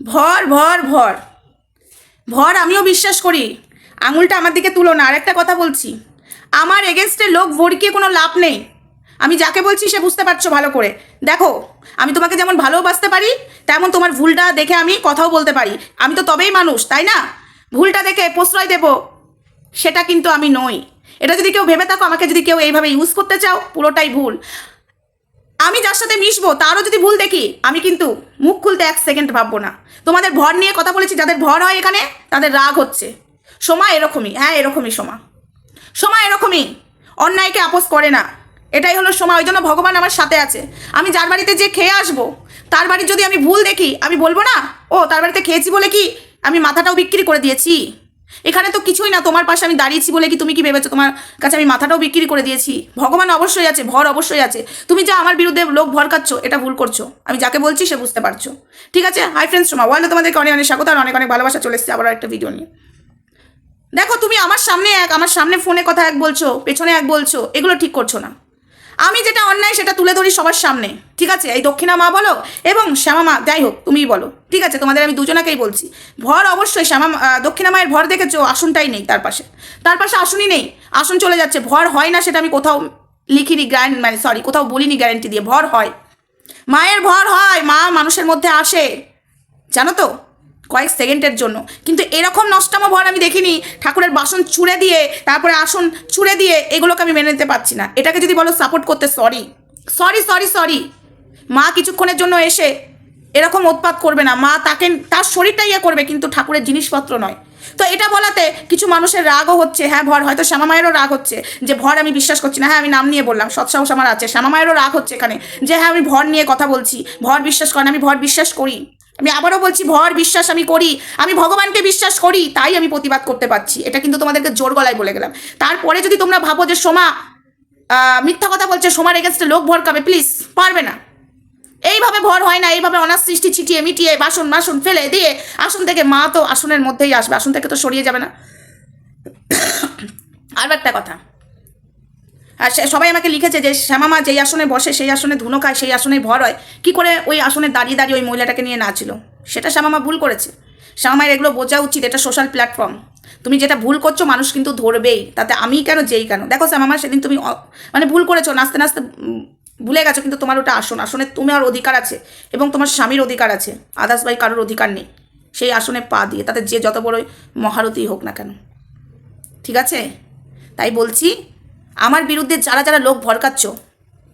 ভর ভর ভর। ভর, আমিও বিশ্বাস করি। আঙুলটা আমার দিকে তুলো না আর একটা কথা বলছি। আমার এগেনস্টে লোক ভরকিয়ে কোনো লাভ নেই। আমি যাকে বলছি সে বুঝতে পারছ ভালো করে। দেখো, আমি তোমাকে যেমন ভালোবাসতে পারি, তেমন তোমার ভুলটা দেখে আমি কথাও বলতে পারি। আমি তো তবেই মানুষ, তাই না? ভুলটা দেখে প্রশ্রয় দেব, সেটা কিন্তু আমি নই। এটা যদি কেউ ভেবে থাকো, আমাকে যদি কেউ এইভাবে ইউজ করতে চাও, পুরোটাই ভুল। আমি যার সাথে মিশবো, তারও যদি ভুল দেখি, আমি কিন্তু মুখ খুলতে এক সেকেন্ড ভাববো না। তোমাদের ভর নিয়ে কথা বলেছি, যাদের ভর হয় এখানে, তাদের রাগ হচ্ছে। সময় এরকমই হ্যাঁ এরকমই সময় সময় এরকমই, অন্যায়কে আপোষ করে না। এটাই হলো সময় ওই জন্য ভগবান আমার সাথে আছে। আমি যার বাড়িতে যে খেয়ে আসব, তার বাড়ির যদি আমি ভুল দেখি, আমি বলব না, ও, তার বাড়িতে খেয়েছি বলে কি আমি মাথাটাও বিক্রি করে দিয়েছি? এখানে তো কিছুই না, তোমার পাশে আমি দাঁড়িয়েছি বলে কি তুমি কি ভেবেছো? তোমার কাছে আমি মাথাটাও বিক্রি করে দিয়েছি। ভগবান অবশ্যই আছে, ভর অবশ্যই আছে। তুমি যা আমার বিরুদ্ধে লোক ভরকাচ্ছ এটা ভুল করছ। আমি যাকে বলছি সে বুঝতে পারছ। ঠিক আছে? হাই ফ্রেন্ডস সোমা ওয়ার্ল্ডে তোমাদেরকে অনেক অনেক স্বাগত আর অনেক অনেক ভালোবাসা চলে এসেছে আবার একটা ভিডিও নিয়ে। দেখো, তুমি আমার সামনে এক, আমার সামনে ফোনে কথা এক বলছো, পেছনে এক বলছো, এগুলো ঠিক করছ না। আমি যেটা অন্যায় সেটা তুলে ধরি সবার সামনে। ঠিক আছে? এই দক্ষিণা মা বলো এবং শ্যামা মা, যাই হোক, তুমিই বলো। ঠিক আছে? তোমাদের আমি দুজনাকেই বলছি। ভর অবশ্যই শ্যামা দক্ষিণা মায়ের ভর দেখেছ? আসনটাই নেই তার পাশে। তার পাশে আসনই নেই। আসন চলে যাচ্ছে। ভর হয় না সেটা আমি কোথাও লিখিনি গ্যারেন্টি মানে সরি কোথাও বলিনি গ্যারেন্টি দিয়ে। ভর হয়। মায়ের ভর হয়। মা মানুষের মধ্যে আসে। জানো তো? কয়েক সেকেন্ডের জন্য। কিন্তু এরকম নষ্টাম ভর আমি দেখিনি। ঠাকুরের বাসন ছুঁড়ে দিয়ে, তারপরে আসন ছুঁড়ে দিয়ে এগুলোকে আমি মেনে নিতে পারছি না। এটাকে যদি বলো সাপোর্ট করতে সরি সরি সরি সরি মা কিছুক্ষণের জন্য এসে এরকম উৎপাত করবে না। মা তাকে, তার শরীরটা ইয়ে করবে, কিন্তু ঠাকুরের জিনিসপত্র নয়। তো এটা বলাতে কিছু মানুষের রাগও হচ্ছে। হ্যাঁ ভর, হয়তো শ্যামা মায়েরও রাগ হচ্ছে যে, ভর আমি বিশ্বাস করছি না। হ্যাঁ আমি নাম নিয়ে বললাম, সৎসাহস আমার আছে। শ্যামা মায়েরও রাগ হচ্ছে এখানে যে হ্যাঁ আমি ভর নিয়ে কথা বলছি। ভর বিশ্বাস করেন, আমি ভর বিশ্বাস করি। আমি আবারও বলছি, ভর, বিশ্বাস আমি করি, আমি ভগবানকে বিশ্বাস করি, তাই আমি প্রতিবাদ করতে পারছি। এটা কিন্তু তোমাদেরকে জোর গলায় বলে গেলাম। তারপরে যদি তোমরা ভাবো যে সোমা মিথ্যা কথা বলছে, সোমার এগেনস্টে লোক ভরকাবে প্লিজ পারবে না। এইভাবে ভর হয় না, এইভাবে অনার সৃষ্টি ছিটিয়ে মিটিয়ে বাসন বাসন ফেলে দিয়ে আসন থেকে মা তো আসনের মধ্যেই আসবে, আসন থেকে তো সরিয়ে যাবে না। আর একটা কথা আর সবাই আমাকে লিখেছে যে শ্যামা মা যেই আসনে বসে, সেই আসনে ধুনো খায়, সেই আসনে ভর হয়। কী করে ওই আসনে দাঁড়িয়ে দাঁড়িয়ে ওই মহিলাটাকে নিয়ে নাচলো? সেটা শ্যামা মা ভুল করেছে। শ্যামা মায়ের এগুলো বোঝা উচিত, এটা সোশ্যাল প্ল্যাটফর্ম তুমি যেটা ভুল করছ, মানুষ কিন্তু ধরবেই। তাতে আমি কেন, যেই কেন? দেখো শ্যামা মা সেদিন তুমি মানে ভুল করেছ, নাচতে নাচতে ভুলে গেছো, কিন্তু তোমার ওটা আসন, আসনে তোমার অধিকার আছে এবং তোমার স্বামীর অধিকার আছে। আদার্স বাই কারোর অধিকার নেই। সেই আসনে পা দিয়ে, তাতে যে যত বড়ই মহারতী হোক না কেন। ঠিক আছে? তাই বলছি আমার বিরুদ্ধে যারা যারা লোক ভরকাচ্ছ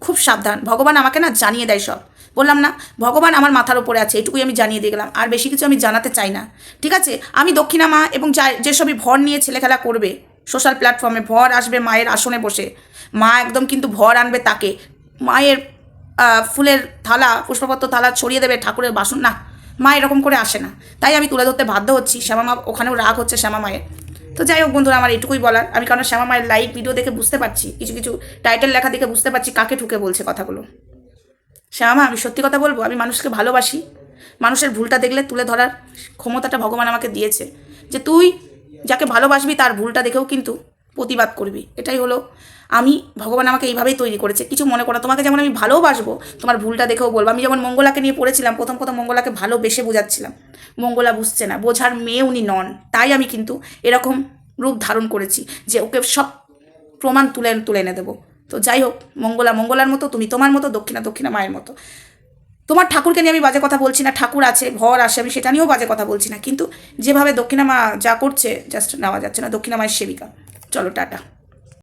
খুব সাবধান। ভগবান আমাকে না জানিয়ে দেয় সব। বললাম, না, ভগবান আমার মাথার উপরে আছে, এটুকুই আমি জানিয়ে দিয়ে গেলাম। আর বেশি কিছু আমি জানাতে চাই না। ঠিক আছে? আমি দক্ষিণা মা এবং যা, যেসবই ভর নিয়ে ছেলেখেলা করবে সোশ্যাল প্ল্যাটফর্মে ভর আসবে মায়ের আসনে বসে। মা একদম কিন্তু ভর আনবে তাকে। মায়ের ফুলের থালা, পুষ্পপত্র থালা ছড়িয়ে দেবে ঠাকুরের বাসন। না, মা এরকম করে আসে না। তাই আমি তুলে ধরতে বাধ্য হচ্ছি। শ্যামা মা ওখানেও রাগ হচ্ছে শ্যামা মায়ের তো যাই হোক বন্ধুরা, আমার এটুকুই বলার। আমি কারণ শ্যামা মায়ের লাইভ ভিডিও দেখে বুঝতে পারছি, কিছু কিছু টাইটেল লেখা দেখে বুঝতে পারছি কাকে ঠুকে বলছে কথাগুলো। শ্যামা আমি সত্যি কথা বলব, আমি মানুষকে ভালোবাসি। মানুষের ভুলটা দেখলে তুলে ধরার ক্ষমতাটা ভগবান আমাকে দিয়েছে। যে তুই যাকে ভালোবাসবি তার ভুলটা দেখেও কিন্তু প্রতিবাদ করবি। এটাই হলো, আমি, ভগবান আমাকে এইভাবেই তৈরি করেছে। কিছু মনে করো, তোমাকে যেমন আমি ভালোবাসবো তোমার ভুলটা দেখেও বলব। আমি যেমন মঙ্গলাকে নিয়ে পড়েছিলাম, প্রথম প্রথম মঙ্গলাকে ভালোবেসে বোঝাচ্ছিলাম। মঙ্গলা বুঝছে না, বোঝার মেয়ে উনি নন। তাই আমি কিন্তু এরকম রূপ ধারণ করেছি যে ওকে সব প্রমাণ তুলে তুলে এনে দেবো। তো যাই হোক, মঙ্গলা মঙ্গলার মতো, তুমি তোমার মতো, দক্ষিণা দক্ষিণা মায়ের মতো। তোমার ঠাকুরকে নিয়ে আমি বাজে কথা বলছি না, ঠাকুর আছে, ঘর আসে আমি সেটা নিয়েও বাজে কথা বলছি না। কিন্তু যেভাবে দক্ষিণা মা যা করছে জাস্ট নেওয়া যাচ্ছে না, দক্ষিণা মায়ের সেবিকা। চলো টাটা।